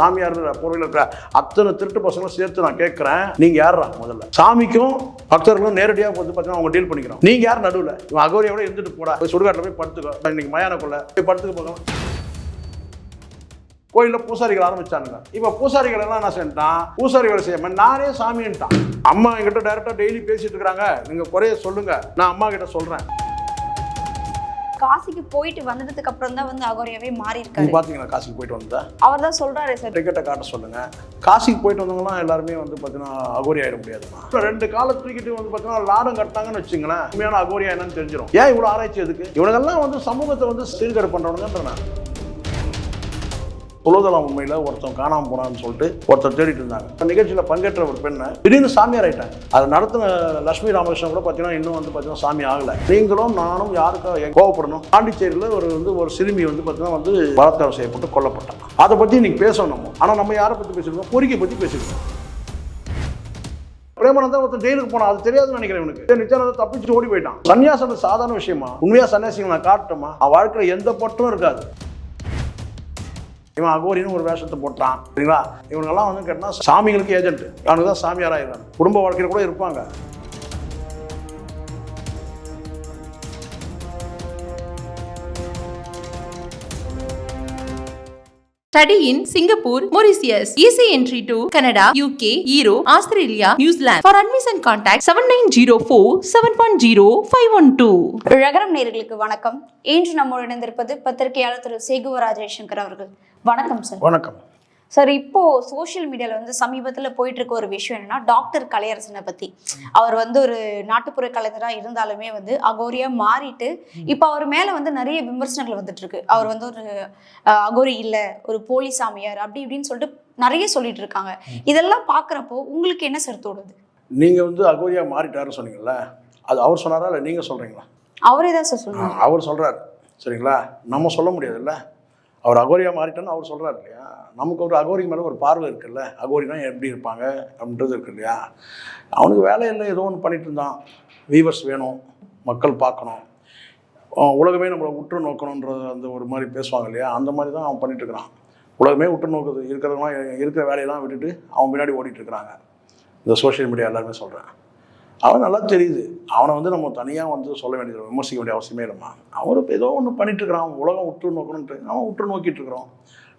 சாமியார் பொருளில் இருக்கிற அத்தனை திருட்டு பசங்களும் சேர்த்து நான் கேட்குறேன். நீங்கள் யாரா முதல்ல? சாமிக்கும் பக்தர்களும் நேரடியாக வந்து பார்த்தீங்கன்னா அவங்க டீல் பண்ணிக்கிறோம். நீங்கள் யார் நடுவில்? இவன் அகோரியோட இருந்துட்டு போடா. போய் சுடுகாட்டில் போய் படுத்துக்கோ. இன்னைக்கு மயானக்குள்ள போய் படுத்துக்க போகலாம் கோயிலில் பூசாரிகள் ஆரம்பிச்சானுங்க. இப்போ பூசாரிகள் எல்லாம் என்ன செஞ்சான் பூசாரிகளை செய்யாம நானே சாமின்ட்டான். அம்மா என்கிட்ட டைரெக்டாக டெய்லி பேசிட்டு இருக்கிறாங்க. நீங்கள் குறைய சொல்லுங்க. நான் அம்மா கிட்ட சொல்கிறேன் காசிக்கு போயிட்டு வந்ததுக்கு அப்புறம் தான் வந்து அகோரியாவே மாறி இருக்காரு பார்த்தீங்களா காசிக்கு போயிட்டு வந்தா அவர் தான் சொல்றாரு சார். டிக்கெட்டை காட்ட சொல்லுங்க. காசிக்கு போயிட்டு வந்தவங்கலாம் எல்லாருமே வந்து பார்த்தீங்கன்னா அகோரி ஆயிட முடியாதுமா ரெண்டு காலை தூக்கிட்டு வந்து பார்த்தீங்கன்னா லாடம் கட்டாங்கன்னு வச்சுங்களேன் உண்மையான அகோரியா என்னன்னு தெரிஞ்சிடும் ஏன் இவ்வளோ ஆராய்ச்சி எதுக்கு? இவனுங்கெல்லாம் வந்து சமூகத்தை வந்து சீர்கேடு பண்ணுறவனுங்கன்ற நான். துளதலாம் உண்மையில் ஒருத்தன் காணாமல் போனான்னு சொல்லிட்டு ஒருத்தர் தேடிட்டு இருந்தாங்க. அந்த நிகழ்ச்சியில் பங்கேற்ற ஒரு பெண்ணை திடீர்னு சாமியார் ஆயிட்டாங்க அதை நடத்தின லட்சுமி ராமகிருஷ்ணன் கூட பார்த்தீங்கன்னா இன்னும் வந்து பார்த்தீங்கன்னா சாமி ஆகலை. நீங்களும் நானும் யாருக்காக கோவப்படணும்? பாண்டிச்சேரியில் ஒரு வந்து ஒரு சிறுமி வந்து பார்த்தீங்கன்னா வந்து பலாத்காரம் செய்யப்பட்டு கொல்லப்பட்டான். அதை பற்றி நீங்கள் பேசணும் ஆனால் நம்ம யாரை பற்றி பேசியிருக்கோம் கோரிக்கை பற்றி பேசியிருக்கோம் பிரேமானந்தா ஒருத்தர் ஜெயிலுக்கு போனா அது தெரியாதுன்னு நினைக்கிறேன் இவனுக்கு. நித்யானந்தா தப்பிச்சு ஓடி போயிட்டான். சன்னியாசம் சாதாரண விஷயமா? உண்மையா சன்னியாசிங்க நான் காட்டுமா அவன் வாழ்க்கையில் எந்த பட்டும் இருக்காது. இவன் அகோரின்னு ஒரு வேஷத்தை போட்டான் சரிங்களா இவனுங்கெல்லாம் வந்து கேட்டால் சாமிகளுக்கு ஏஜென்ட் அவனுக்கு தான் சாமியார் குடும்ப வாழ்க்கையில் கூட இருப்பாங்க. Study in Singapore, Mauritius. Easy entry to Canada, UK, Europe, Australia, New Zealand. For admission contact 7904 710 512. ரகரம் நேயர்களுக்கு வணக்கம் இன்று நம்மோடு இணைந்திருப்பது பத்திரிகையாளர் திரு சேகுவ ராஜேஷங்கர் அவர்கள் வணக்கம் சார் வணக்கம் சார் இப்போ சோஷியல் மீடியால வந்து சமீபத்துல போயிட்டு இருக்க ஒரு விஷயம் என்னன்னா டாக்டர் கலையரசனை பத்தி. அவர் வந்து ஒரு நாட்டுப்புற கலைஞரா இருந்தாலுமே வந்து அகோரியா மாறிட்டு இப்போ அவர் மேல வந்து நிறைய விமர்சனங்கள் வந்துட்டு இருக்கு அவர் வந்து ஒரு அகோரி இல்ல ஒரு போலி சாமியார் அப்படி இப்படின்னு சொல்லிட்டு நிறைய சொல்லிட்டு இருக்காங்க இதெல்லாம் பாக்குறப்போ உங்களுக்கு என்ன சார் தோணுது? நீங்கள் வந்து அகோரியா மாறிட்டாருன்னு சொன்னீங்கல்ல அது அவர் சொன்னாரா இல்லை நீங்கள் சொல்கிறீங்களா அவரே தான் சார் சொல்லுவாங்க அவர் சொல்கிறார் சரிங்களா? நம்ம சொல்ல முடியாதுல்ல? அவர் அகோரியா மாறிட்டோன்னு அவர் சொல்கிறார் இல்லையா? நமக்கு ஒரு அகோரி மேலே ஒரு பார்வை இருக்குல்ல? அகோரினா எப்படி இருப்பாங்க? அப்படின்றது இருக்கு இல்லையா? அவனுக்கு வேலையில்லை ஏதோ ஒன்று பண்ணிட்டு இருந்தான். வீவர்ஸ் வேணும் மக்கள் பார்க்கணும். உலகமே நம்மளை உற்று நோக்கணுன்றது அந்த ஒரு மாதிரி பேசுவாங்க இல்லையா? அந்த மாதிரி தான் அவன் பண்ணிட்டு இருக்கிறான். உலகமே உற்று நோக்குது. இருக்கிறவங்களாம் இருக்கிற வேலையெல்லாம் விட்டுட்டு அவன் பின்னாடி ஓடிட்டு இருக்கிறாங்க. இந்த சோஷியல் மீடியா எல்லாருமே சொல்கிறேன் அவன் நல்லா தெரியுது. அவனை வந்து நம்ம தனியாக வந்து சொல்ல வேண்டியது விமர்சிக்க வேண்டிய அவசியமே இல்லைம்மா. அவர் ஏதோ ஒன்று பண்ணிட்டு இருக்கிறான். அவன் உலகம் உற்று நோக்கணுன்ட்டு அவன் உற்று நோக்கிட்டு இருக்கிறோம்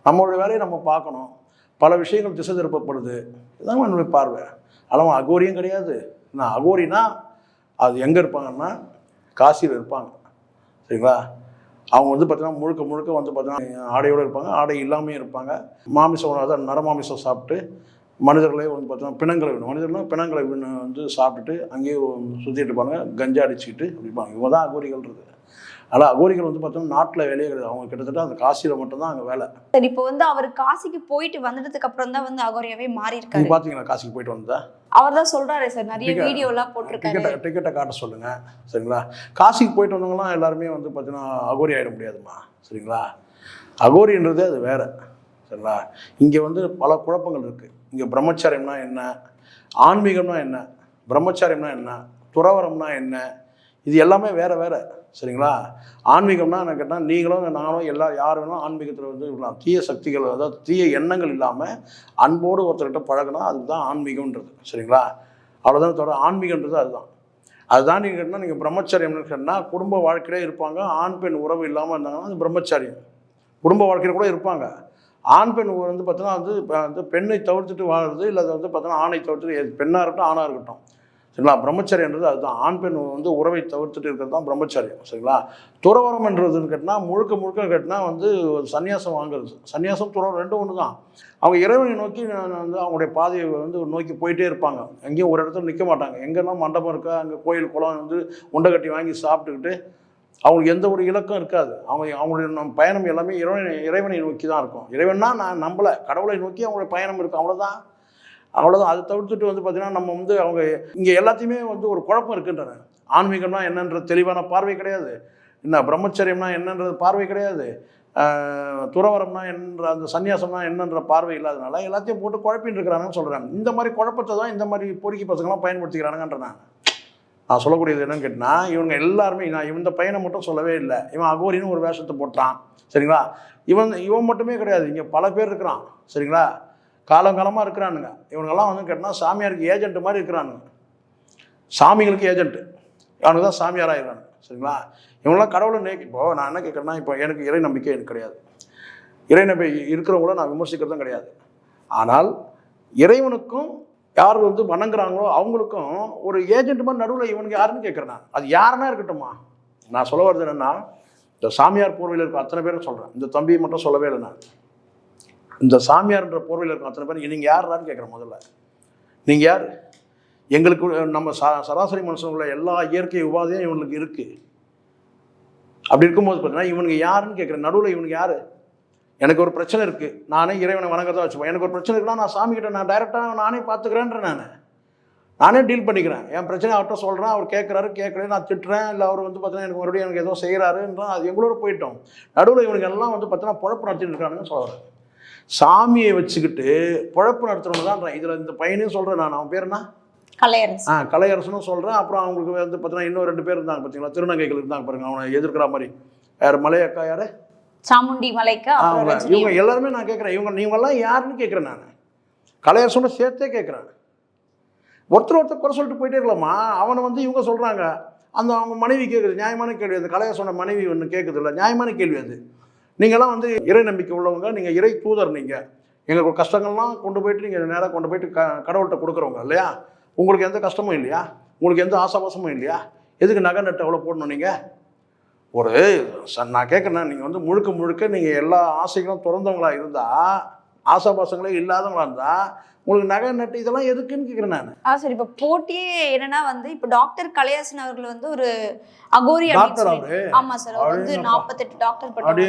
நம்மளோட வேலையை நம்ம பார்க்கணும். பல விஷயங்கள் திசை திருப்பப்படுது. இதுதான் என்னுடைய பார்வை. ஆனால் அவன் அகோரியும் கிடையாது. நான் அகோரினா அது எங்கே இருப்பாங்கன்னா காசியில் இருப்பாங்க. சரிங்களா? அவங்க வந்து பார்த்தீங்கன்னா முழுக்க முழுக்க வந்து பார்த்தீங்கன்னா ஆடையோடு இருப்பாங்க. ஆடை இல்லாமையும் இருப்பாங்க. மாமிசம் அதாவது நரமாமிசம் சாப்பிட்டு மனிதர்களே வந்து பார்த்தீங்கன்னா பிணங்களை விடும் மனிதர்களும் பிணங்களை விண்ணு வந்து சாப்பிட்டுட்டு அங்கேயே சுற்றிட்டு இருப்பாங்க. கஞ்சா அடிச்சுக்கிட்டு இருப்பாங்க இவங்க தான் அகோரிகள்ன்றது ஆனால் அகோரிகள் வந்து பார்த்தோம்னா நாட்டில் வேலையே கிடையாது. அவங்க கிட்டத்தட்ட அந்த காசியில் மட்டும்தான் அங்கே வேலை. சரி இப்போ வந்து அவர் காசிக்கு போயிட்டு வந்ததுக்கு அப்புறம் தான் வந்து அகோரியாவே மாறி இருக்காரு பார்த்தீங்களா காசிக்கு போயிட்டு வந்தா அவர் தான் சொல்றாரு சார். நிறைய டிக்கெட் வீடியோ எல்லாம் போட்டிருக்காரு. டிக்கெட்டை காட்ட சொல்லுங்க. சரிங்களா? காசிக்கு போயிட்டு வந்தவங்கலாம் எல்லாருமே வந்து பார்த்தீங்கன்னா அகோரி ஆகிட முடியாதும்மா. சரிங்களா? அகோரின்றது அது வேற. சரிங்களா? இங்கே வந்து பல குழப்பங்கள் இருக்குது இங்கே பிரம்மச்சாரியம்னா என்ன? ஆன்மீகம்னா என்ன? பிரம்மச்சாரியம்னா என்ன? துறவரம்னா என்ன? இது எல்லாமே வேறு வேறு சரிங்களா? ஆன்மீகம்னா என்ன கேட்டால் நீங்களும் நானும் எல்லா யார் வேணாலும் ஆன்மீகத்தில் வந்து இருக்கலாம். தீய சக்திகள் அதாவது தீய எண்ணங்கள் இல்லாமல் அன்போடு ஒருத்தர்கிட்ட பழகினா அதுதான் ஆன்மீகம்ன்றது சரிங்களா? அவ்வளோதான் தவிர ஆன்மீகன்றது அதுதான். அதுதான் நீங்கள் கேட்டால் நீங்கள் பிரம்மச்சாரியம்னு சொன்னால் குடும்ப வாழ்க்கையிலே இருப்பாங்க. ஆண் பெண் உறவு இல்லாமல் இருந்தாங்கன்னா அது பிரம்மச்சாரியம். குடும்ப வாழ்க்கையில் கூட இருப்பாங்க. ஆண் பெண் வந்து பார்த்தீங்கன்னா வந்து இப்போ வந்து பெண்ணை தவிர்த்துட்டு வாழுறது இல்லை அது வந்து பார்த்தீங்கன்னா ஆணை தவிர்த்துட்டு பெண்ணாக இருக்கட்டும் ஆணாக இருக்கட்டும். சரிங்களா? பிரம்மச்சரியன்றது அதுதான். ஆண் பெண் வந்து உறவை தவிர்த்துட்டு இருக்கிறது தான் பிரம்மச்சரியம். சரிங்களா? துறவரம்ன்றதுன்னு கேட்டால் முழுக்க முழுக்க கேட்டால் வந்து ஒரு சன்னியாசம் வாங்குறது. சன்னியாசம் துறவரம் ரெண்டும் ஒன்று தான். அவங்க இறைவனை நோக்கி வந்து அவங்களுடைய பாதையை வந்து நோக்கி போயிட்டே இருப்பாங்க. எங்கேயும் ஒரு இடத்துல நிற்க மாட்டாங்க. எங்கெல்லாம் மண்டபம் இருக்கா? அங்கே கோயில் குளம் வந்து உண்டை கட்டி வாங்கி சாப்பிட்டுக்கிட்டு அவங்களுக்கு எந்த ஒரு இலக்கம் இருக்காது. அவங்க அவங்களுடைய நம் பயணம் எல்லாமே இறைவனை இறைவனை நோக்கி தான் இருக்கும். இறைவன்னா நான் நம்பலை. கடவுளை நோக்கி அவங்களுடைய பயணம் இருக்கும். அவ்வளோதான் அவ்வளோதான் அதை தவிர்த்துட்டு வந்து பார்த்திங்கன்னா நம்ம வந்து அவங்க இங்கே எல்லாத்தையுமே வந்து ஒரு குழப்பம் இருக்கின்றன. ஆன்மீகம்னா என்னன்ற தெளிவான பார்வை கிடையாது. என்ன பிரம்மச்சரியம்னா என்னன்றது பார்வை கிடையாது. துறவரம்னா என்ற அந்த சன்னியாசம்னா என்னன்ற பார்வை இல்லாதனால எல்லாத்தையும் போட்டு குழப்பின்னு இருக்கிறாங்கன்னு சொல்கிறாங்க இந்த மாதிரி குழப்பத்தை தான் இந்த மாதிரி பொறுக்கி பசங்களாம் பயன்படுத்திக்கிறானுங்கன்ற நான். நான் சொல்லக்கூடியது என்னன்னு கேட்டால் இவங்க எல்லாருமே நான் இந்த பையனை மட்டும் சொல்லவே இல்லை. இவன் அகோரின்னு ஒரு வேஷத்தை போட்டான். சரிங்களா? இவன் இவன் மட்டுமே கிடையாது. இங்கே பல பேர் இருக்கிறான். சரிங்களா? காலங்காலமாக இருக்கிறானுங்க. இவனுங்கெல்லாம் வந்து கேட்டால் சாமியாருக்கு ஏஜென்ட் மாதிரி இருக்கிறானுங்க. சாமிகளுக்கு ஏஜென்ட்டு அவனுக்கு தான் சாமியாராக இருக்கிறானு சரிங்களா? இவங்களாம் கடவுளை நேக்கி இப்போ நான் என்ன கேட்குறேன்னா இப்போ எனக்கு இறை நம்பிக்கை எனக்கு கிடையாது. இறை நம்பிக்கை இருக்கிறவங்கள நான் விமர்சிக்கிறதும் கிடையாது. ஆனால் இறைவனுக்கும் யார் வந்து வணங்குறாங்களோ அவங்களுக்கும் ஒரு ஏஜென்ட் மாதிரி நடுவில் இவனுக்கு யாருன்னு கேட்குறேன் அது யாருன்னா இருக்கட்டுமா நான் சொல்ல வர்றது என்னென்னா இந்த சாமியார் போர்வையில் இருக்க அத்தனை பேரும் சொல்கிறேன் இந்த தம்பியை மட்டும் சொல்லவே இல்லை நான். இந்த சாமியார்ன்ற போர்வையில் இருக்க அத்தனை பேர் நீங்கள் யாருன்னு கேட்குறேன் முதல்ல. நீங்கள் யார்? எங்களுக்கு நம்ம சா சராசரி மனுஷனுக்குள்ள எல்லா இயற்கை உபாதையும் இவனுக்கு இருக்குது அப்படி இருக்கும்போது பார்த்தீங்கன்னா இவனுக்கு யாருன்னு கேட்குறேன் நடுவில் இவனுக்கு யார்? எனக்கு ஒரு பிரச்சனை இருக்குது நானே இறைவனை வணங்கதான் வச்சுப்பேன் எனக்கு ஒரு பிரச்சனை இருக்குன்னா நான் சாமி கிட்ட நான் டைரெக்டாக நானே பார்த்துக்கிறேன்ற நான். நானே டீல் பண்ணிக்கிறேன். என் பிரச்சனை அவர்கிட்ட சொல்கிறேன் அவர் கேட்குறாரு கேட்கல நான் திட்டுறேன். இல்லை அவர் வந்து பார்த்தீங்கன்னா எனக்கு மறுபடியும் எனக்கு ஏதோ செய்கிறாருன்றான் அது எங்களோட போயிட்டோம். நடுவில் இவனுக்கு எல்லாம் வந்து பார்த்தீங்கன்னா பொழப்பு நடத்திட்டு இருக்கானுன்னு சொல்கிறேன் சாமியை வச்சுக்கிட்டு பொழப்பு நடத்துறவங்க தான் இதில் இந்த பையனையும் சொல்கிறேன் நான். அவன் பேர் என்ன? கலையரசு ஆ கலையரசனும் சொல்கிறேன் அப்புறம் அவங்களுக்கு வந்து பார்த்தீங்கன்னா இன்னும் ரெண்டு பேர் இருந்தாங்க பார்த்தீங்களா திருநங்கைகள் இருந்தாங்க பாருங்க. அவனை எதிர்க்கிற மாதிரி. யார்? மலையக்கா யார்? சாமுண்டி மலைக்கு இவங்க எல்லாருமே நான் கேட்குறேன் இவங்க நீங்களாம் யாருன்னு கேட்குறேன் நான். கலையரசோட சேர்த்தே கேட்குறேன் ஒருத்தர் ஒருத்தர் குறை சொல்லிட்டு போயிட்டே இருக்கலாமா? அவனை வந்து இவங்க சொல்கிறாங்க அந்த அவங்க மனைவி கேட்குது நியாயமான கேள்வி அது. கலையரசோட மனைவி ஒன்று கேட்குது இல்லை நியாயமான கேள்வி அது. நீங்களாம் வந்து இறை நம்பிக்கை உள்ளவங்க நீங்கள் இறை தூதர் நீங்கள் எங்களுக்கு கஷ்டங்கள்லாம் கொண்டு போயிட்டு நீங்கள் நேராக கொண்டு போயிட்டு க கடவுள்கிட்ட கொடுக்குறவங்க இல்லையா? உங்களுக்கு எந்த கஷ்டமும் இல்லையா? உங்களுக்கு எந்த ஆசாபாசமும் இல்லையா? எதுக்கு நகை நட்டு அவ்வளோ போடணும் நீங்கள் ஒரு நான் கேட்குறேன் நீங்கள் வந்து முழுக்க முழுக்க நீங்கள் எல்லா ஆசைகளும் திறந்தவங்களா இருந்தால் ஆசாபாசங்களே இல்லாதவங்களா இருந்தால் உங்களுக்கு நகை நட்டு இதெல்லாம் எதுக்குன்னு கேட்குறேன் நான். ஆ சரி இப்போ போட்டியே என்னன்னா வந்து இப்போ டாக்டர் கலையரசன் அவர்கள் வந்து ஒரு அகோரி ஆமா சார் அவர் வந்து. நாற்பத்தெட்டு டாக்டர் பட்டம்.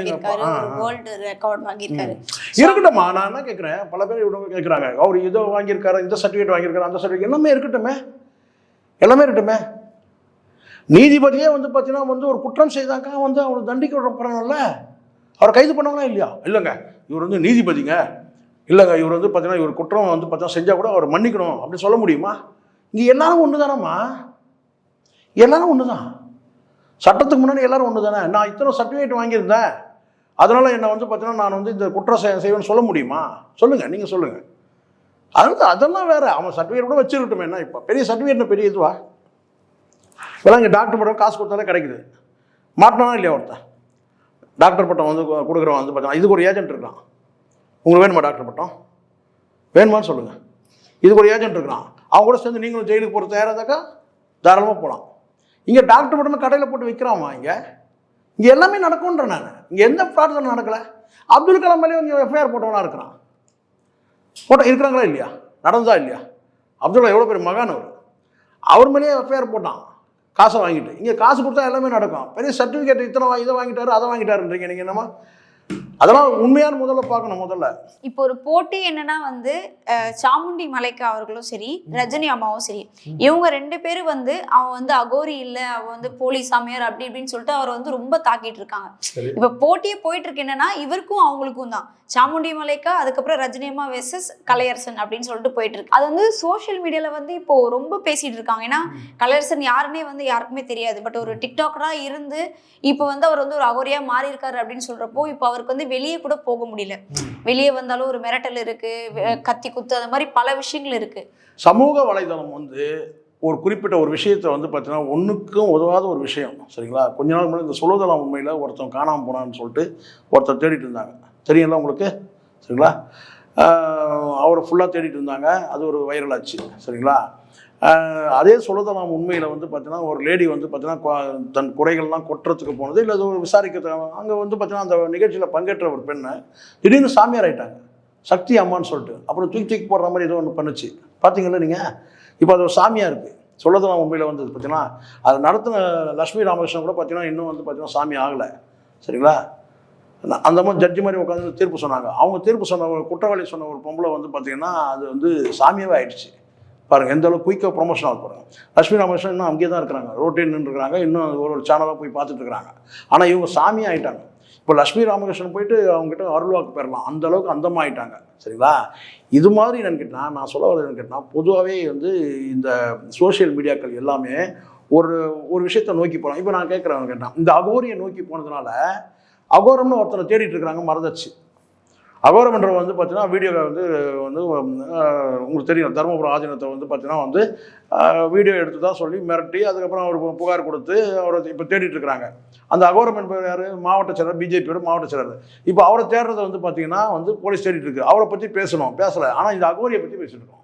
வேர்ல்டு ரெக்கார்ட் வாங்கியிருக்காரு. இருக்கட்டும்மா நான் என்ன கேட்குறேன் பல பேர் இவங்க கேட்குறாங்க அவர் இதோ வாங்கியிருக்காரு இந்த சர்டிஃபிகேட் வாங்கியிருக்காரு அந்த சர்டிஃபிகேட் எல்லாமே இருக்கட்டுமே? எல்லாமே இருக்கட்டுமே? நீதிபதியே வந்து பார்த்தீங்கன்னா வந்து ஒரு குற்றம் செய்தாக்கா வந்து அவர் தண்டிக்க விடப்படணும்ல அவரை கைது பண்ணவங்களா இல்லையா? இல்லைங்க. இவர் வந்து நீதிபதிங்க. இல்லைங்க இவர் வந்து பார்த்தீங்கன்னா இவர் குற்றம் வந்து பார்த்தீங்கன்னா செஞ்சால் கூட அவர் மன்னிக்கணும். அப்படின்னு சொல்ல முடியுமா? இங்கே எல்லாரும் ஒன்று தானம்மா எல்லாரும் ஒன்று தான் சட்டத்துக்கு முன்னாடி எல்லாரும் ஒன்று தானே நான் இத்தனை சர்டிஃபிகேட் வாங்கியிருந்தேன். அதனால் என்னை வந்து பார்த்தீங்கன்னா நான் வந்து இந்த குற்றம் செய் செய்வேன்னு சொல்ல முடியுமா? சொல்லுங்கள் நீங்கள் சொல்லுங்கள் அது அதெல்லாம் வேற. அவன் சர்டிஃபிகேட் கூட வச்சிருக்கட்டும். என்ன இப்போ? பெரிய சர்டிஃபிகேட் பெரிய இதுவா? இப்போலாம் இங்கே டாக்டர் பட்டம் காசு கொடுத்தாலே கிடைக்குது. மாட்டினா இல்லையா ஒருத்தன்? டாக்டர் பட்டம் வந்து கொடுக்குறவன் வந்து பார்த்தீங்கன்னா இதுக்கு ஒரு ஏஜென்ட் இருக்கான் உங்களுக்கு வேணுமா டாக்டர் பட்டம்? வேணுமான்னு சொல்லுங்கள் இதுக்கு ஒரு ஏஜென்ட் இருக்கிறான். அவங்க கூட சேர்ந்து நீங்களும் ஜெயிலுக்கு போகிற தயாராக இருந்தாக்கா தாராளமாக போகலாம் இங்கே டாக்டர் பட்டம் கடையில் போட்டு விற்கிறாமா இங்கே. இங்கே எல்லாமே நடக்கும்ன்ற நான். இங்கே எந்த ப்ராடக்டும் நடக்கலை? அப்துல் கலாம் மேலே இங்கே எஃப்ஐஆர் போட்டவனாக இருக்கிறான். போட்டோம் இருக்கிறாங்களா இல்லையா? நடந்ததா இல்லையா? அப்துல் கலாம் எவ்வளோ பெரிய மகான் அவர். அவர் மேலேயே எஃப்ஐஆர் போட்டான். காசை வாங்கிட்டு. இங்கே காசு கொடுத்தா எல்லாமே நடக்கும். பெரிய சர்டிஃபிகேட் இத்தனை இதை வாங்கிட்டாரு அதை வாங்கிட்டாருன்றீங்க. நீங்கள் என்னமா அதெல்லாம் உண்மையான முதல்ல பார்க்கணும் முதல்ல. இப்போ ஒரு போட்டி என்னன்னா வந்து சாமுண்டி மலைக்கா அவர்களும் சரி ரஜினி அம்மாவும் சரி இவங்க ரெண்டு பேரும் வந்து அவன் வந்து அகோரி இல்ல அவன் வந்து போலி சாமியார் அப்படி இப்படின்னு சொல்லிட்டு அவரை வந்து ரொம்ப தாக்கிட்டு இருக்காங்க. இப்ப போட்டியே போயிட்டு இருக்கு என்னன்னா இவருக்கும் அவங்களுக்கும் தான். சாமுண்டி மலைக்கா அதுக்கப்புறம் ரஜினி அம்மா வெர்சஸ் கலையரசன் அப்படின்னு சொல்லிட்டு போயிட்டு இருக்கு. அது வந்து சோஷியல் மீடியால வந்து இப்போ ரொம்ப பேசிட்டு இருக்காங்க. ஏன்னா கலையரசன் யாருன்னே வந்து யாருக்குமே தெரியாது. பட் ஒரு டிக்டாக்கரா இருந்து இப்போ வந்து அவர் வந்து ஒரு அகோரியா மாறி இருக்காரு அப்படின்னு சொல்றப்போ இப்போ அவருக்கு வந்து வெளியே கூட போக முடியல. வெளியே வந்தாலும் ஒரு மிரட்டல் இருக்கு கத்தி குத்து அந்த மாதிரி பல விஷயங்கள் இருக்கு. சமூக வலைதளம் வந்து ஒரு குறிப்பிட்ட ஒரு விஷயத்தை வந்து பார்த்தீங்கன்னா ஒன்றுக்கும் உதவாத ஒரு விஷயம். சரிங்களா? கொஞ்ச நாள் முன்னாடி இந்த சுலோதளம் உண்மையில் ஒருத்தன் காணாமல் போனான்னு சொல்லிட்டு ஒருத்தர் தேடிட்டு இருந்தாங்க. தெரியும்ல உங்களுக்கு? சரிங்களா? அவரை ஃபுல்லாக தேடிட்டு இருந்தாங்க. அது ஒரு வைரல் ஆச்சு. சரிங்களா? அதே சுலோதளம் உண்மையில் வந்து பார்த்தீங்கன்னா ஒரு லேடி வந்து பார்த்தீங்கன்னா தன் குறைகள்லாம் கொட்டுறதுக்கு போனது இல்லை அது விசாரிக்கிறதுக்கு அங்கே வந்து பார்த்தீங்கன்னா அந்த நிகழ்ச்சியில் பங்கேற்ற ஒரு பெண்ணை திடீர்னு சாமியார் ஆயிட்டாங்க. சக்தி அம்மான்னு சொல்லிட்டு அப்புறம் தூக்கி தூக்கி போடுற மாதிரி ஏதோ ஒன்று பண்ணுச்சு. பார்த்தீங்களா நீங்கள் இப்போ அது ஒரு சாமியாக இருக்குது சொல்லதெல்லாம் உண்மையில் வந்தது பார்த்தீங்கன்னா அது நடத்தின லக்ஷ்மி ராமகிருஷ்ணன் கூட பார்த்தீங்கன்னா இன்னும் வந்து பார்த்தீங்கன்னா சாமி ஆகலை. சரிங்களா? அந்த- மாதிரி ஜட்ஜி மாதிரி உட்காந்து தீர்ப்பு சொன்னாங்க. அவங்க தீர்ப்பு சொன்ன ஒரு குற்றவாளி சொன்ன ஒரு பொம்பளை வந்து பார்த்தீங்கன்னா அது வந்து சாமியாகவே ஆயிடுச்சு. பாருங்கள் எந்த அளவுக்கு குயிக்காக ப்ரொமோஷன் ஆக போகிறாங்க லட்சுமி ராமகிருஷ்ணன் இன்னும் அங்கேயே தான் இருக்கிறாங்க. ரோட்டில் இருக்கிறாங்க இன்னும் ஒரு ஒரு சேனலாக போய் பார்த்துட்டு இருக்கிறாங்க ஆனால் இவங்க சாமி ஆகிட்டாங்க இப்போ லட்சுமி ராமகிருஷ்ணன் போயிட்டு அவங்ககிட்ட அருள்வாக்கு பெறலாம். அந்த அளவுக்கு அந்தமாக ஆயிட்டாங்க. சரிங்களா இது மாதிரி என்னன்னு கேட்டால் நான் சொல்ல வரது என்னன்னு கேட்டால் பொதுவாகவே வந்து இந்த சோஷியல் மீடியாக்கள் எல்லாமே ஒரு ஒரு விஷயத்தை நோக்கி போகலாம் இப்போ நான் கேட்குறேன் கேட்டான் இந்த அகோரியை நோக்கி போனதுனால அகோரம்னு ஒருத்தனை தேடிட்டு இருக்கிறாங்க மறந்துச்சு அகோரம்ன்றவர் வந்து பார்த்தீங்கன்னா வீடியோவில் வந்து வந்து உங்களுக்கு தெரியும். தருமபுரம் ஆதீனத்தை வந்து பார்த்தீங்கன்னா வந்து வீடியோ எடுத்து தான் சொல்லி மிரட்டி அதுக்கப்புறம் அவர் பு- புகார் கொடுத்து அவரை இப்போ தேடிட்டு இருக்கிறாங்க. அந்த அகோரம் என்பவர் யார்? மாவட்ட செயலர் பிஜேபியோட மாவட்ட செயலர். இப்போ அவரை தேடுறதை வந்து பார்த்தீங்கன்னா வந்து போலீஸ் தேடிட்டு இருக்கு. அவரை பற்றி பேசணும் பேசலை. ஆனால் இந்த அகோரியை பற்றி பேசிட்டு இருக்கோம்.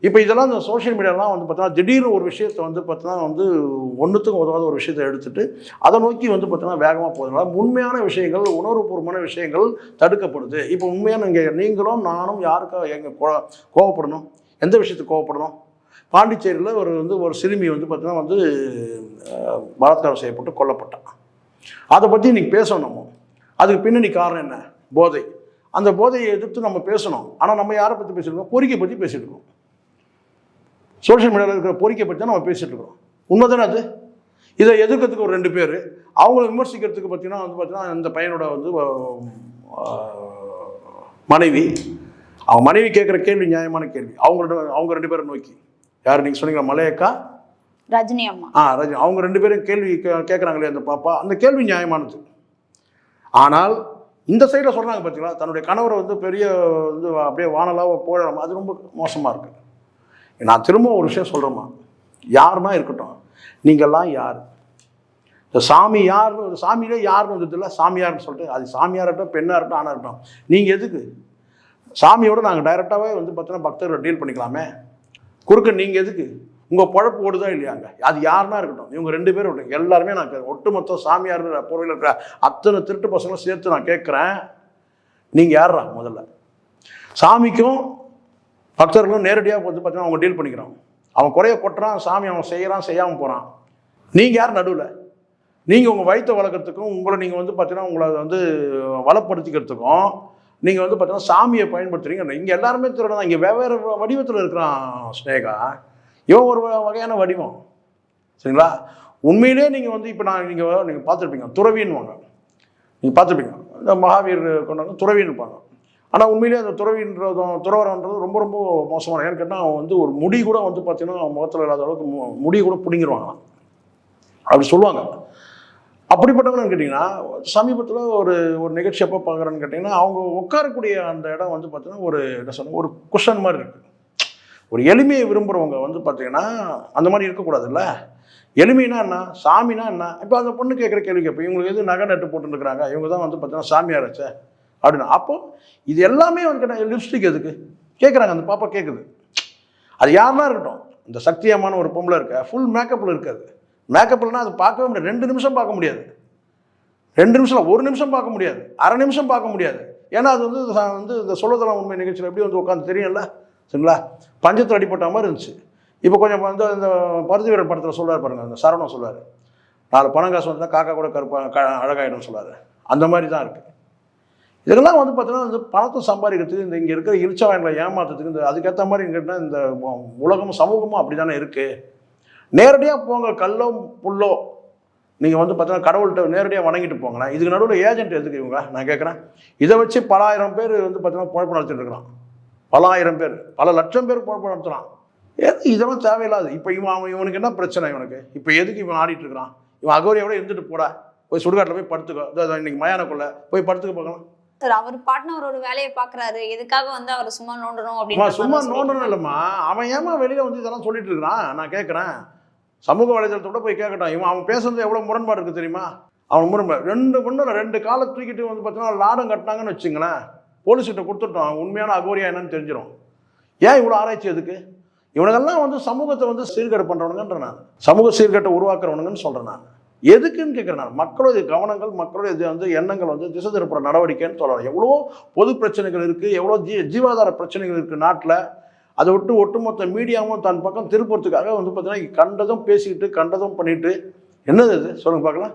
இப்போ இதெல்லாம் இந்த சோஷியல் மீடியாலாம் வந்து பார்த்தோன்னா திடீர்னு ஒரு விஷயத்தை வந்து பார்த்தீங்கன்னா வந்து ஒன்றுத்துக்கும் உதவாத ஒரு விஷயத்தை எடுத்துட்டு அதை நோக்கி வந்து பார்த்தீங்கன்னா வேகமாக போகிறதுனால உண்மையான விஷயங்கள் உணர்வுபூர்வமான விஷயங்கள் தடுக்கப்படுது. இப்போ உண்மையான இங்கே நீங்களும் நானும் யாருக்கா எங்கள் கோ- கோவப்படணும்? எந்த விஷயத்துக்கு கோவப்படணும்? பாண்டிச்சேரியில் ஒரு வந்து ஒரு சிறுமி வந்து பார்த்தீங்கன்னா வந்து பலாத்காரம் செய்யப்பட்டு கொல்லப்பட்டான். அதை பற்றி இன்னைக்கு பேசணும் நம்ம. அதுக்கு பின்னணி காரணம் என்ன? போதை. அந்த போதையை எதிர்த்து நம்ம பேசணும். ஆனால் நம்ம யாரை பற்றி பேசியிருக்கோம் பொறிக்கை பற்றி பேசியிருக்கோம் சோஷியல் மீடியாவில் இருக்கிற பொறிக்கை பற்றி தான் நம்ம பேசிட்டு இருக்கிறோம். உண்மைதானே அது? இதை எதிர்க்கிறதுக்கு ஒரு ரெண்டு பேர். அவங்கள விமர்சிக்கிறதுக்கு பார்த்தீங்கன்னா வந்து பார்த்தீங்கன்னா இந்த பையனோட வந்து மனைவி. அவங்க மனைவி கேட்குற கேள்வி நியாயமான கேள்வி. அவங்களோட அவங்க ரெண்டு பேரை நோக்கி. யார் நீங்கள் சொன்னீங்க மலையக்கா? ரஜினி அம்மா. ஆ ரஜி அவங்க ரெண்டு பேரும் கேள்வி கே- கேட்குறாங்களே அந்த பாப்பா. அந்த கேள்வி நியாயமானது. ஆனால் இந்த சைடில் சொல்கிறாங்க பார்த்தீங்களா? தன்னுடைய கணவரை வந்து பெரிய வந்து அப்படியே வானலாக போழலாம் அது ரொம்ப மோசமாக இருக்குது நான் திரும்ப ஒரு விஷயம் சொல்கிறேம்மா யாருன்னா இருக்கட்டும். நீங்கள்லாம் யார்? இந்த சாமி யாருன்னு ஒரு சாமியிலே யாருன்னு வந்ததில்ல சாமியார்னு சொல்லிட்டு அது சாமியாக இருக்கட்டும் பெண்ணாக இருக்கட்டும் ஆணாக இருக்கட்டும். நீங்கள் எதுக்கு? சாமியோட நாங்கள் டைரெக்டாகவே வந்து பார்த்தீங்கன்னா பக்தர்களை டீல் பண்ணிக்கலாமே. குறுக்க நீங்கள் எதுக்கு? உங்கள் பழப்பு ஓடுதா இல்லையாங்க? அது யாருன்னா இருக்கட்டும். இவங்க ரெண்டு பேரும் இருக்கட்டும். எல்லாருமே நான் ஒட்டுமொத்த சாமியார் பொருளில் இருக்கிற அத்தனை திருட்டு பசங்களும் சேர்த்து நான் கேட்குறேன் நீங்கள் யாரா முதல்ல? சாமிக்கும் பக்தர்களும் நேரடியாக வந்து பார்த்தீங்கன்னா அவங்க டீல் பண்ணிக்கிறான் அவன் குறைய கொட்டுறான் சாமி அவன் செய்கிறான் செய்யாமல் போகிறான் நீங்கள் யார் நடுவில்? நீங்கள் உங்கள் வயிற்றை வளர்க்குறதுக்கும் உங்களை நீங்கள் வந்து பார்த்தீங்கன்னா உங்களை வந்து வளப்படுத்திக்கிறதுக்கும் நீங்கள் வந்து பார்த்தீங்கன்னா சாமியை பயன்படுத்துறீங்க. இங்கே எல்லாருமே திருடன் இங்கே வெவ்வேறு வடிவத்தில் இருக்கிறான் ஸ்னேகா இவன் ஒரு வ- வகையான வடிவம். சரிங்களா? உண்மையிலே நீங்கள் வந்து இப்போ நான் நீங்கள் நீங்கள் பார்த்துருப்பீங்க. துறவின்னுவாங்க. நீங்கள் பார்த்துருப்பீங்க. இந்த மகாவீர் கொண்டாங்க துறவின்னு இருப்பாங்க ஆனால் உண்மையிலே அந்த துறவின்றதும் துறவரன்றது ரொம்ப ரொம்ப மோசமான ஏன்னு கேட்டால் அவன் வந்து ஒரு முடி கூட வந்து பார்த்தீங்கன்னா அவன் முகத்தில் இல்லாத அளவுக்கு மு- முடி கூட பிடிங்கிடுவாங்க அப்படி சொல்லுவாங்க. அப்படிப்பட்டவங்கன்னு கேட்டிங்கன்னா சமீபத்தில் ஒரு ஒரு நிகழ்ச்சி எப்போ பார்க்குறேன்னு கேட்டிங்கன்னா அவங்க உட்காரக்கூடிய அந்த இடம் வந்து பார்த்தீங்கன்னா ஒரு என்ன சொல்ல ஒரு குஷன் மாதிரி இருக்குது ஒரு எளிமையை விரும்புகிறவங்க வந்து பார்த்தீங்கன்னா அந்த மாதிரி இருக்கக்கூடாதுல்ல. எளிமைனா என்ன? சாமினா என்ன? இப்போ அந்த பொண்ணு கேட்குற கேள்வி கேட்போம் இவங்களுக்கு எது நகை நட்டு போட்டுருக்குறாங்க இவங்க தான் வந்து பார்த்தீங்கன்னா சாமியாராச்சே. அப்படின்னு. அப்போ இது எல்லாமே வந்து கேட்டால் லிப்ஸ்டிக் எதுக்கு? கேட்குறாங்க அந்த பாப்பா கேட்குது அது யாருன்னா இருக்கட்டும் இந்த சக்தியமான ஒரு பொம்பளை இருக்க ஃபுல் மேக்கப்பில் இருக்காது. மேக்கப்லனா அது பார்க்கவே முடியாது. ரெண்டு நிமிஷம் பார்க்க முடியாது. ரெண்டு நிமிஷம் ஒரு நிமிஷம் பார்க்க முடியாது. அரை நிமிஷம் பார்க்க முடியாது. ஏன்னா அது வந்து வந்து இந்த சொல்லதெல்லாம் உண்மை நிகழ்ச்சியில் எப்படி வந்து உட்காந்து தெரியும்ல? சரிங்களா? பஞ்சத்தில் அடிப்பட்ட மாதிரி இருந்துச்சு. இப்போ கொஞ்சம் வந்து இந்த பருத்தி வீரன் படத்தில் சொல்கிறார் பாருங்க அந்த சரவணம் சொல்றாரு. நாலு பணம் காசு வந்தால் காக்கா கூட கருப்பா க அழகாயிடும் சொல்றாரு. அந்த மாதிரி தான் இருக்குது இதெல்லாம் வந்து பார்த்தீங்கன்னா வந்து பணத்தை சம்பாதிக்கிறதுக்கு இந்த இங்கே இருக்கிற இழிச்சவாயங்களை ஏமாத்துறதுக்கு இந்த அதுக்கேற்ற மாதிரி இங்கிட்ட இந்த உலகமும் சமூகமும் அப்படி தானே இருக்குது நேரடியாக போங்க கல்லோ புல்லோ. நீங்கள் வந்து பார்த்தீங்கன்னா கடவுள்கிட்ட நேரடியாக வணங்கிட்டு போங்களேன் இதுக்கு நடுவில் ஏஜென்ட் எதுக்கு இவங்க? நான் கேட்குறேன். இதை வச்சு பல ஆயிரம் பேர் வந்து பார்த்தீங்கன்னா குழப்பம் நடத்திட்டு இருக்கிறான். பல ஆயிரம் பேர் பல லட்சம் பேர் குழப்பம் நடத்துகிறான் எது இதெல்லாம் தேவையில்லாது. இப்போ இவன் அவன் இவனுக்கு என்ன பிரச்சனை இவனுக்கு? இப்போ எதுக்கு இவன் ஆடிட்டு இருக்கிறான்? இவன் அகோரியோட இருந்துட்டு போட. போய் சுடுகாட்டில் போய் படுத்துக்கோ. இதோ இன்னைக்கு மயானக்குள்ளே போய் படுத்துக்க பார்க்கலாம். அவர் பாட்டுன்னு அவரோட வேலையை பாக்குறாரு. எதுக்காக வந்து அவர் சும்மா நோண்டணும் அப்படின்னு சும்மா நோண்டணும் இல்லைம்மா. அவன் ஏமா வெளியில் வந்து இதெல்லாம் சொல்லிட்டு இருக்கிறான்? நான் கேட்குறேன் சமூக வலைதளத்தோட போய் கேட்கட்டும் இவன் அவன் பேசுறது எவ்வளோ முரண்பாடு இருக்குது தெரியுமா? அவன் முரண்பாடு ரெண்டு பொண்ணு ரெண்டு காலை தூக்கிட்டு வந்து பார்த்தீங்கன்னா லாடம் கட்டினாங்கன்னு வச்சுங்களேன். போலீஸ்கிட்ட கொடுத்துட்டோம். உண்மையான அகோரியா என்னன்னு தெரிஞ்சிடும் ஏன் இவ்வளோ ஆராய்ச்சி எதுக்கு? இவனுங்கெல்லாம் வந்து சமூகத்தை வந்து சீர்கேடு பண்ணுறவனுங்கன்ற நான். சமூக சீர்கேட்டை உருவாக்குறவனுங்கன்னு சொல்கிறேன் நான். எதுக்குன்னு கேட்குறேன் நான். மக்களுடைய கவனங்கள் மக்களுடைய இது வந்து எண்ணங்கள் வந்து திசை திருப்புற நடவடிக்கைன்னு சொல்லலாம். எவ்வளோ பொது பிரச்சனைகள் இருக்குது எவ்வளோ ஜீ ஜீவாதார பிரச்சனைகள் இருக்குது நாட்டில். அதை விட்டு ஒட்டுமொத்த மீடியாவும் தன் பக்கம் திருப்புறதுக்காக வந்து பார்த்தீங்கன்னா கண்டதும் பேசிக்கிட்டு கண்டதும் பண்ணிட்டு. என்னது இது? சொல்லுங்க பார்க்கலாம்.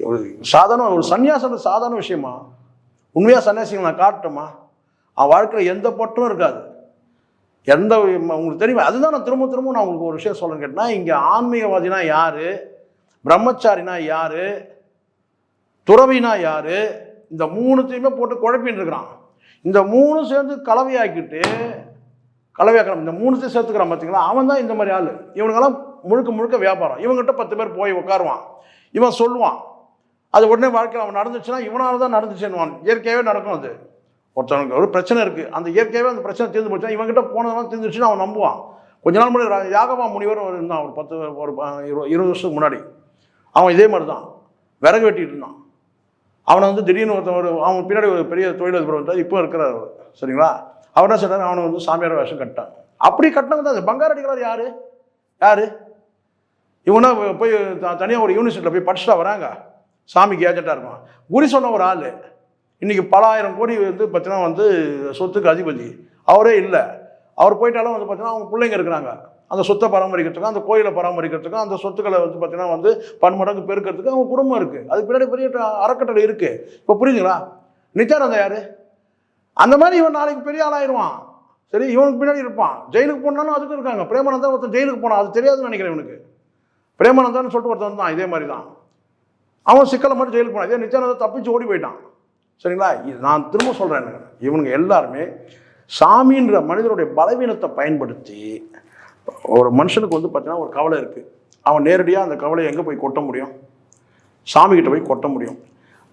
ஒரு சாதாரண ஒரு சன்னியாசம் சாதாரண விஷயமா? உண்மையாக சன்னியாசிகள் நான் காட்டட்டுமா? அவன் வாழ்க்கையில் எந்த பற்றும் இருக்காது. எந்த உங்களுக்கு தெரியுமா? அதுதான் நான் திரும்ப திரும்ப நான் உங்களுக்கு ஒரு விஷயம் சொல்லுன்னு கேட்டேன்னா இங்கே ஆன்மீகவாதினா யாரு? பிரம்மச்சாரினா யாரு? துறவினா யாரு? இந்த மூணுத்தையுமே போட்டு குழப்பின்னு இருக்கிறான். இந்த மூணு சேர்ந்து கலவையாக்கிட்டு கலவையாக்கலாம் இந்த மூணுத்தையும் சேர்த்துக்கிறான் பார்த்தீங்களா அவன் தான் இந்த மாதிரி ஆள். இவனுங்கெல்லாம் முழுக்க முழுக்க வியாபாரம். இவங்ககிட்ட பத்து பேர் போய் உட்காருவான். இவன் சொல்லுவான். அது உடனே வாழ்க்கையில் அவன் நடந்துச்சுன்னா இவனால் தான் நடந்துச்சுன்னு இயற்கையாகவே நடக்கும் அது. ஒருத்தனுக்கு ஒரு பிரச்சனை இருக்குது அந்த இயற்கையாகவே அந்த பிரச்சனை தீர்ந்து போச்சுன்னா இவங்ககிட்ட போனதெல்லாம் தீர்ந்துச்சுன்னு அவன் நம்புவான். கொஞ்ச நாள் முன்னாடி ரா- யாகவா முனிவர் ஒரு இருந்தான். ஒரு பத்து ஒரு இருபது வருஷத்துக்கு முன்னாடி. அவன் இதே மாதிரி தான் விறகு வெட்டிகிட்டு இருந்தான். அவனை வந்து திடீர்னு ஒருத்தன் ஒரு அவன் பின்னாடி ஒரு பெரிய தொழிலதிபர் வந்தார். இப்போ இருக்கிறார் அவர். சரிங்களா? அவர் என்ன அவனை வந்து சாமியார் வேஷம் கட்டான் அப்படி கட்டினது தான் பங்கார் பங்காரு யார்? யார்? இவனா போய் தனியாக ஒரு யூனிவர்சிட்டியில் போய் படிச்சுட்டா வராங்க. சாமிக்கு ஏஜென்ட்டாக இருக்கும் குறி சொன்ன ஒரு ஆள். இன்னைக்கு பல ஆயிரம் கோடி வந்து பார்த்தீங்கன்னா வந்து சொத்துக்கு அதிபதி. அவரே இல்லை. அவர் போயிட்டாலும் வந்து பார்த்தீங்கன்னா அவங்க பிள்ளைங்க இருக்கிறாங்க. அந்த சொத்தை பராமரிக்கிறதுக்கும் அந்த கோயிலை பராமரிக்கிறதுக்கும் அந்த சொத்துக்களை வந்து பார்த்தீங்கன்னா வந்து பன்மடங்கு பெருக்கிறதுக்கு அவங்க குடும்பம் இருக்குது அதுக்கு பின்னாடி பெரிய அறக்கட்டளை இருக்குது இப்போ புரியுதுங்களா நித்யானந்தா யார்? அந்த மாதிரி இவன் நாளைக்கு பெரிய ஆளாயிருவான். சரி இவனுக்கு பின்னாடி இருப்பான். ஜெயிலுக்கு போனாலும் அதுக்கும் இருக்காங்க. பிரேமானந்தா ஒருத்தன் ஜெயிலுக்கு போனான் அது தெரியாதுன்னு நினைக்கிறேன் இவனுக்கு. பிரேமானந்தான்னு சொல்லிட்டு ஒருத்தன் தான் இதே மாதிரி தான் அவன் சிக்கலை மட்டும் ஜெயிலுக்கு போனான். இதே நித்யானந்தா தப்பிச்சு ஓடி போயிட்டான். சரிங்களா? இது நான் திரும்ப சொல்கிறேன் இவனுங்க எல்லாருமே சாமின்ற மனிதனுடைய பலவீனத்தை பயன்படுத்தி ஒரு மனுஷனுக்கு வந்து பார்த்தீங்கன்னா ஒரு கவலை இருக்குது அவன் நேரடியாக அந்த கவலையை எங்கே போய் கொட்ட முடியும்? சாமிகிட்ட போய் கொட்ட முடியும்.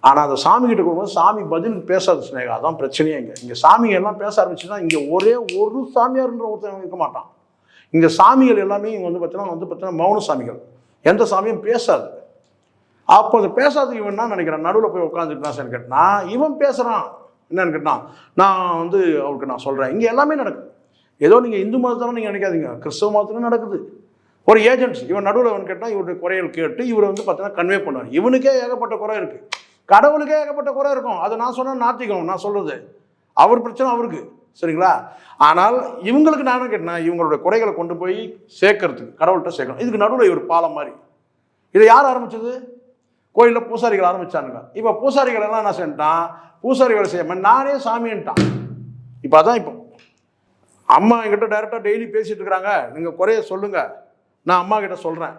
ஆனால் அந்த சாமிக்கிட்ட கொடுக்கும்போது சாமி பதில் பேசாது ஸ்னேகா அதான் பிரச்சனையே இங்கே. இங்கே சாமிகள் எல்லாம் பேச ஆரம்பிச்சுன்னா இங்கே ஒரே ஒரு சாமியார்ன்ற ஒருத்தன் இருக்க மாட்டான். இங்கே சாமிகள் எல்லாமே இங்கே வந்து பார்த்தீங்கன்னா வந்து பார்த்தீங்கன்னா மௌன சாமிகள். எந்த சாமியும் பேசாது. அப்போ அது பேசாத இவன் என்ன நினைக்கிறான்? நடுவில் போய் உட்காந்துட்டு சார் நான் இவன் பேசுகிறான் என்னன்னு கேட்டான். நான் வந்து அவருக்கு நான் சொல்கிறேன் இங்கே எல்லாமே நடக்குது. ஏதோ நீங்கள் இந்து மதத்தான நீங்கள் நினைக்காதீங்க. கிறிஸ்தவ மதத்திலும் நடக்குது. ஒரு ஏஜென்ட்ஸ் இவன் நடுவில் அவன் கேட்டால் இவருடைய குறைகள் கேட்டு இவரை வந்து பார்த்தீங்கன்னா கன்வே பண்ணுவார். இவனுக்கே ஏகப்பட்ட குறை இருக்குது கடவுளுக்கே ஏகப்பட்ட குறை இருக்கும். அதை நான் சொன்ன நாத்திகம் நான் சொல்கிறது அவர் பிரச்சனை அவருக்கு. சரிங்களா? ஆனால் இவங்களுக்கு நான் என்ன கேட்டேன்னா இவங்களுடைய குறைகளை கொண்டு போய் சேர்க்கறதுக்கு கடவுள்கிட்ட சேர்க்கணும். இதுக்கு நடுவில் ஒரு பாலம் மாதிரி. இதை யார் ஆரம்பிச்சது? கோயிலில் பூசாரிகள் ஆரம்பித்தானுங்க இப்போ பூசாரிகள் எல்லாம் என்ன செஞ்சிட்டான்? பூசாரி வேலை நானே சாமின்ட்டான். இப்போ அதான் இப்போ அம்மா என்கிட்ட டைரெக்டாக டெய்லி பேசிட்டு இருக்கிறாங்க நீங்கள் குறைய சொல்லுங்க. நான் அம்மா கிட்ட சொல்கிறேன்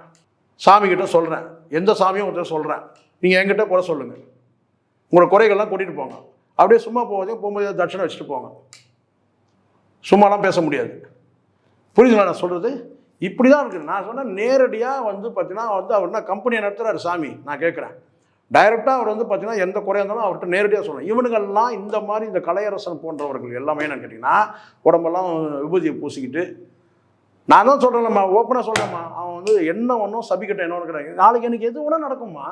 சாமி கிட்ட சொல்கிறேன் எந்த சாமியும் உங்கள்கிட்ட சொல்கிறேன் நீங்கள் என்கிட்ட குறை சொல்லுங்கள் உங்களோட குறைகள்லாம் கூட்டிகிட்டு போங்க. அப்படியே சும்மா போவதே போகும்போது தட்சணை வச்சுட்டு போங்க. சும்மாலாம் பேச முடியாது. புரியுதுங்களா நான் சொல்கிறது இப்படி தான் இருக்குது. நான் சொன்னேன் நேரடியாக வந்து பார்த்தீங்கன்னா வந்து அவர் என்ன கம்பெனியை நடத்துகிறாரு சாமி. நான் கேட்குறேன் டைரெக்டாக அவர் வந்து பார்த்தீங்கன்னா எந்த குறையாக இருந்தாலும் அவர்கிட்ட நேரடியாக சொல்லணும். இவனுங்கள்லாம் இந்த மாதிரி இந்த கலையரசன் போன்றவர்கள் எல்லாமே என்ன கேட்டிங்கன்னா உடம்பெல்லாம் விபூதியை பூசிக்கிட்டு நான் தான் சொல்கிறேன்லம்மா ஓப்பனாக சொல்கிறேம்மா அவன் வந்து என்ன ஒன்றும் சபிக்கிட்ட என்ன ஒன்று நாளைக்கு எனக்கு எது வேணால் நடக்குமா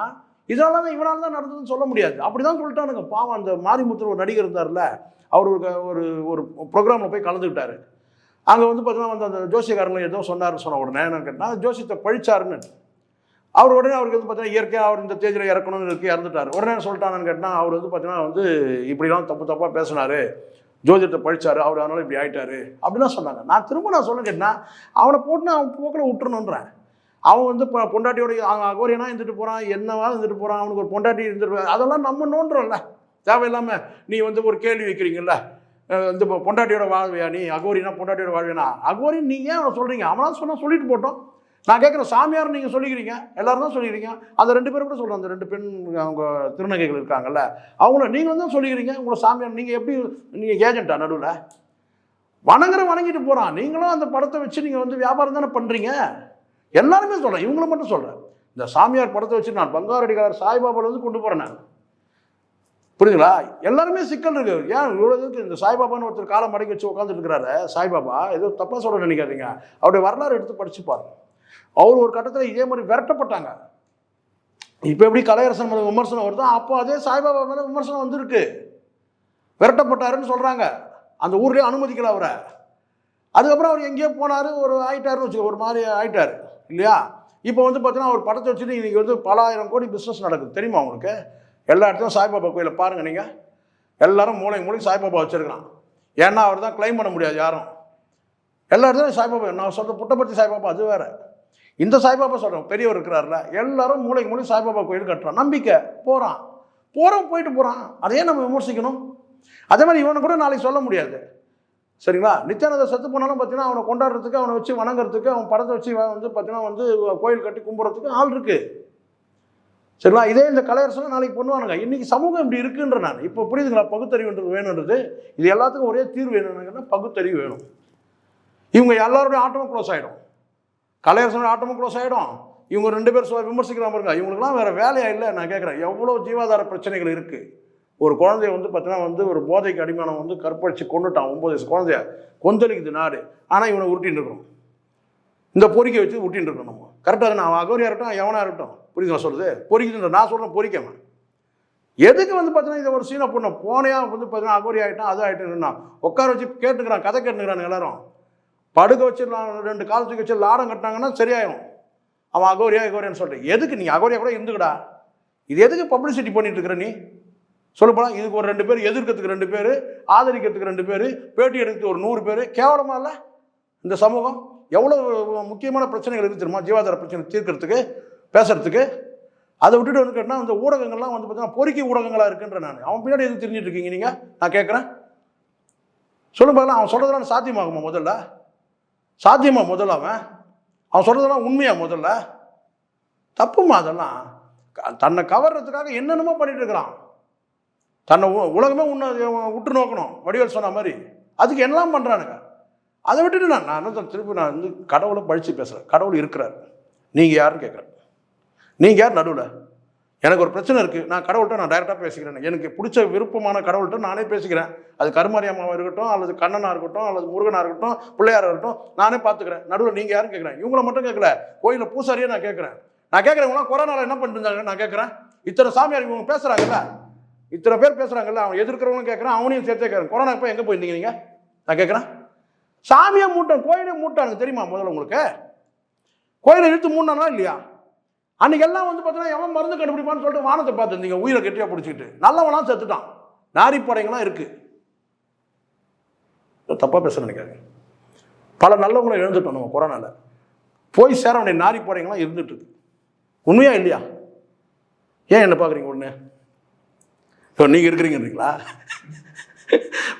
இதனால தான் இவனால் தான் நடந்ததுன்னு சொல்ல முடியாது. அப்படி தான் சொல்லிட்டானுங்க. பாவம் அந்த மாரிமுத்தர் ஒரு நடிகர் இருந்தார்ல அவர் ஒரு க- ஒரு ஒரு ப்ரோக்ராமில் போய் கலந்துக்கிட்டாரு. அங்கே வந்து பார்த்தீங்கன்னா வந்து அந்த ஜோசியக்காரங்களும் ஏதோ சொன்னார்னு சொன்ன உடனே என்னன்னு கேட்டால் ஜோசியத்தை பழிச்சாருன்னு. அவர் உடனே அவருக்கு வந்து பார்த்தீங்கன்னா இயற்கையாக அவர் இந்த தேஜில் இறக்கணும்னு இருக்கு இறந்துட்டார். உடனே சொல்லிட்டாங்கன்னு கேட்டால் அவர் வந்து பார்த்தீங்கன்னா வந்து இப்படிலாம் தப்பு தப்பாக பேசினார். ஜோதிடத்தை பழிச்சார் அவர் அதனால இப்படி ஆயிட்டாரு அப்படிலாம் சொன்னாங்க. நான் திரும்ப நான் சொல்ல கேட்டேன்னா அவனை போட்டு அவன் போக்கில் விட்டுறணுன்றேன் அவன் வந்து இப்போ பொண்டாட்டியோட அவன் அகோரியனா இருந்துட்டு போகிறான் என்னவா இருந்துட்டு போகிறான் அவனுக்கு ஒரு பொண்டாட்டி இருந்துட்டு அதெல்லாம் நம்ம நோண்டுறோம்ல. தேவையில்லாமல் நீ வந்து ஒரு கேள்வி வைக்கிறீங்கல்ல. இந்த பொண்டாட்டியோட வாழ்வியா நீ? அகோரினா பொண்டாட்டியோட வாழ்வியா அகோரி நீ ஏன் அவனை சொல்கிறீங்க அவனா சொன்னால் சொல்லிட்டு போட்டோம். நான் கேட்குறேன் சாமியார் நீங்கள் சொல்லிக்கிறீங்க. எல்லாரும் தான் சொல்லிக்கிறீங்க. அந்த ரெண்டு பேரும் கூட சொல்கிறேன் அந்த ரெண்டு பெண் அவங்க திருநங்கைகள் இருக்காங்கல்ல அவங்கள நீங்கள் தான் சொல்லிக்கிறீங்க. உங்களை சாமியார் நீங்கள் எப்படி நீங்கள் ஏஜென்ட்டா நடுவில்? வணங்குற வணங்கிட்டு போகிறான் நீங்களும் அந்த படத்தை வச்சு நீங்கள் வந்து வியாபாரம் தானே பண்ணுறீங்க எல்லாருமே சொல்கிறேன் இவங்கள மட்டும் சொல்கிறேன் இந்த சாமியார் படத்தை வச்சு நான் பங்காரடிகார் சாய்பாபாவில் வந்து கொண்டு போகிறேன் நான். புரியுதுங்களா? எல்லாருமே சிக்கல் இருக்கு. ஏன் இவ்வளோ இதுக்கு இந்த சாய்பாபான்னு ஒருத்தர் காலம் மடக்கி வச்சு உட்காந்துட்டு இருக்கிறாரு? சாய்பாபா ஏதோ தப்பாக சொல்ல நினைக்காதீங்க. அவருடைய வரலாறு எடுத்து படிச்சு பாருங்க. அவர் ஒரு கட்டத்தில் இதே மாதிரி விரட்டப்பட்டாங்க. இப்போ எப்படி கலையரசன் மேலே விமர்சனம் வருதோ அப்போ அதே சாய்பாபா மேலே விமர்சனம் வந்திருக்கு. விரட்டப்பட்டாருன்னு சொல்கிறாங்க அந்த ஊர்லேயே அனுமதிக்கல அவரை. அதுக்கப்புறம் அவர் எங்கேயோ போனார் ஒரு ஆயிட்டாருன்னு வச்சுக்கோ ஒரு மாதிரி ஆயிட்டார். இல்லையா? இப்போ வந்து பார்த்தீங்கன்னா அவர் படத்தை வச்சுட்டு இன்றைக்கி வந்து பல ஆயிரம் கோடி பிஸ்னஸ் நடக்குது. தெரியுமா உங்களுக்கு? எல்லா இடத்துலையும் சாய்பாபா கோயிலை பாருங்கள் நீங்கள் எல்லாரும் மூளை மூளை சாய்பாபா வச்சுருக்கான் ஏன்னா அவர் தான் க்ளைம் பண்ண முடியாது யாரும். எல்லா இடத்துலையும் சாய்பாபா நான் சொல்கிற புட்டபர்த்தி சாய்பாபா அது வேறு. இந்த சாய்பாபா சொல்கிறோம் பெரியவர் இருக்கிறார்ல எல்லாரும் மூளைக்கு மூளை சாய்பாபா கோயில் கட்டுறான். நம்பிக்கை போகிறான் போகிறோம் போயிட்டு போகிறான் அதையே நம்ம விமர்சிக்கணும்? அதே மாதிரி இவனை கூட நாளைக்கு சொல்ல முடியாது. சரிங்களா? நித்யானந்த செத்து போனாலும் பார்த்தீங்கன்னா அவனை கொண்டாடுறதுக்கு அவனை வச்சு வணங்குறதுக்கு அவன் படத்தை வச்சு வந்து பார்த்தீங்கன்னா வந்து கோயில் கட்டி கும்பிட்றதுக்கு ஆள் இருக்குது சரிங்களா? இதே இந்த கலையரசனை நாளைக்கு பண்ணுவானுங்க இன்றைக்கி சமூகம் இப்படி இருக்குன்ற நான். இப்போ புரியுதுங்களா? பகுத்தறிவுன்றது வேணுன்றது இது எல்லாத்துக்கும் ஒரே தீர்வு என்னன்னா பகுத்தறிவு வேணும். இவங்க எல்லாருடைய ஆட்டமும் க்ளோஸ் ஆகிடும் கலையரசன் ஆட்டமும் க்ளோஸ் ஆகிடும் இவங்க ரெண்டு பேர் சொல்ல விமர்சிக்கிறாங்க பாருங்க. இவங்களுக்குலாம் வேறு வேலையாக இல்லை. நான் கேட்குறேன் எவ்வளோ ஜீவாதார பிரச்சனைகள் இருக்குது ஒரு குழந்தைய வந்து பார்த்தீங்கன்னா வந்து ஒரு போதைக்கு அடிமானம் வந்து கற்பழித்து கொண்டுட்டான் ஒம்பது வயசு குழந்தைய கொந்தளிக்குது நாடு. ஆனால் இவனை உருட்டின்னு இருக்கணும். இந்த பொறிக்கை வச்சு உருட்டின்னு இருக்கணும் நம்ம. கரெக்டாக நான் அகோரியாக இருக்கட்டும் எவனாக இருக்கட்டும். புரியுது நான் சொல்கிறது பொறிக்குதுன்ற நான் சொல்கிறேன் பொறிக்கவன் எதுக்கு வந்து பார்த்தீங்கன்னா இதை ஒரு சீனை பொண்ணு போனையாக வந்து பார்த்தீங்கன்னா அகோரி ஆகிட்டான் அது ஆகிட்டுன்னா உட்கார வச்சு கேட்டுக்கிறான் கதை கேட்டுக்கிறான் எல்லாரும். படுக்க வச்சு ரெண்டு கால் தூக்கி வச்சு லாடம் கட்டினாங்கன்னா சரியாயிடும் அவன் அகோரியா அகோரியான்னு சொல்கிறேன் எதுக்கு நீ? அகோரியா கூட இருந்துக்கடா. இது எதுக்கு பப்ளிசிட்டி பண்ணிட்டு இருக்கிற நீ? சொல்ல இதுக்கு ஒரு ரெண்டு பேர் எதிர்க்கிறதுக்கு ரெண்டு பேர் ஆதரிக்கிறதுக்கு ரெண்டு பேர் பேட்டி எடுக்கிறதுக்கு ஒரு நூறு பேர். கேவலமா இல்லை? இந்த சமூகம் எவ்வளோ முக்கியமான பிரச்சனைகள் இருக்குது தெரியுமா? ஜீவாதார பிரச்சனை தீர்க்கறதுக்கு பேசுறதுக்கு. அதை விட்டுட்டு வந்து கேட்டால் அந்த ஊடகங்கள்லாம் வந்து பார்த்தீங்கன்னா பொறுக்கி ஊடகங்களாக இருக்குன்ற நான். அவன் பின்னாடி எதுவும் தெரிஞ்சிட்டு இருக்கீங்க நீங்கள் நான் கேட்குறேன் சொல்லுங்க பார்க்கலாம் அவன் சொல்கிறதுலாம் சாத்தியமாகுமா முதல்ல? சாத்தியமா முதல்ல அவன்? அவன் சொல்கிறதெல்லாம் உண்மையா முதல்ல? தப்புமா அதெல்லாம்? க- தன்னை கவர்றதுக்காக என்னென்னமோ பண்ணிட்டு இருக்கிறான். தன்னை உ- உலகமே உன்னை உற்று நோக்கணும். வடிவேல் சொன்ன மாதிரி. அதுக்கு என்னலாம் பண்ணுறானுங்க அதை விட்டுட்டு நான் நான் என்ன திருப்பி நான் வந்து கடவுளை பழிச்சு பேசுகிறேன் கடவுள் இருக்கிறார். நீங்கள் யாருன்னு கேட்குறேன். நீங்கள் யார் நடுவில்? எனக்கு ஒரு பிரச்சனை இருக்குது நான் கடவுள்கிட்ட நான் டைரெக்டாக பேசிக்கிறேன். எனக்கு பிடிச்ச விருப்பமான கடவுள்கிட்ட நானே பேசிக்கிறேன். அது கருமாரி அம்மாவாக இருக்கட்டும் அல்லது கண்ணனாக இருக்கட்டும் அல்லது முருகனாக இருக்கட்டும் பிள்ளையாராக இருக்கட்டும் நானே பார்த்துக்கிறேன் நடுவில் நீங்கள் யாரும் கேட்குறேன் இவங்கள மட்டும் கேட்கல கோயிலில் பூசாரியே நான் கேட்குறேன் நான் கேட்குறேன் கொரோனாவில் என்ன பண்ணிட்டு நான் கேட்குறேன் இத்தனை சாமியார் இவங்க பேசுகிறாங்கல்ல இத்தனை பேர் பேசுகிறாங்கல்ல அவன் எதிர்க்கிறவங்களும் கேட்குறேன் அவனையும் சேர்த்தே கேட்குறேன் கொரோனா இப்போ எங்கே போயிருந்தீங்க நீங்கள் நான் கேட்குறேன் சாமியை மூட்டான் கோயிலே மூட்டானுங்க தெரியுமா முதல்ல உங்களுக்கு? கோயிலை இழுத்து மூணானா இல்லையா? அன்னைக்கு எல்லாம் வந்து பார்த்தீங்கன்னா எவன் மருந்து கண்டுபிடிப்பான்னு சொல்லிட்டு வானத்தை பார்த்துருந்தீங்க. உயிரை கெட்டியாக பிடிச்சிக்கிட்டு. நல்லவனாம் செத்துட்டான். நாரிப்படைங்களாம் இருக்குது தப்பாக பேச நினைக்காது பல நல்லவங்களை எழுந்துட்டோம் நம்ம கொரோனாவில் போய் சேர வேண்டிய நாரிப்படைங்களாம் இருந்துட்டு இருக்கு. உண்மையா இல்லையா? ஏன் என்ன பார்க்குறீங்க ஒன்று இப்போ நீங்கள் இருக்கிறீங்கன்றீங்களா?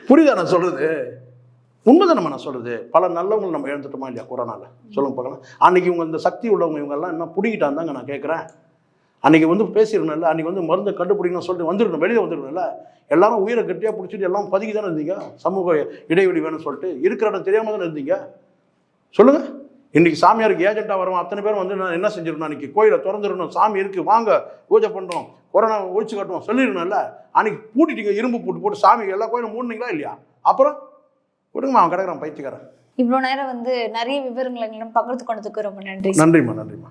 புரியுதா நான் சொல்கிறது உண்மைதான் நம்ம நான் சொல்கிறது பல நல்லவங்களை நம்ம இழந்துட்டோமா இல்லையா கொரோனாவில் சொல்லுங்க பார்க்கலாம். அன்றைக்கி இவங்க இந்த சக்தி உள்ளவங்க இவங்கெல்லாம் என்ன பிடிக்கிட்டாந்தாங்க நான் கேட்குறேன் அன்னைக்கு வந்து பேசிடணும்ல அன்னைக்கு வந்து மருந்து கண்டுபிடிக்கணும்னு சொல்லிட்டு வந்துடணும் வெளியே வந்துடணும்ல எல்லாரும் உயிரை கட்டியாக பிடிச்சிட்டு எல்லாம் பதுக்கி தானே இருந்தீங்க? சமூக இடைவெளி வேணும்னு சொல்லிட்டு இருக்கிற இடம் தெரியாமல் தானே இருந்தீங்க? சொல்லுங்கள் இன்றைக்கி சாமியாருக்கு ஏஜென்ட்டாக வரும் அத்தனை பேர் வந்து நான் என்ன செஞ்சிடணும்? அன்றைக்கி கோயிலை திறந்துடணும் சாமி இருக்கு வாங்க பூஜை பண்ணுறோம் கொரோனா ஒழிச்சு காட்டுவோம் சொல்லிடணும்ல அன்னைக்கு பூட்டிட்டீங்க இரும்பு பூட்டு போட்டு சாமி எல்லா கோயிலும் மூடினீங்களா இல்லையா? அப்புறம்? விடுங்கம்மா அவன் கிடக்குறான் பைத்தியக்காரன். இவ்வளோ நேரம் வந்து நிறைய விவரங்களை எங்களிடம் பகிர்ந்து கொண்டதுக்கு ரொம்ப நன்றி. நன்றிம்மா நன்றிம்மா.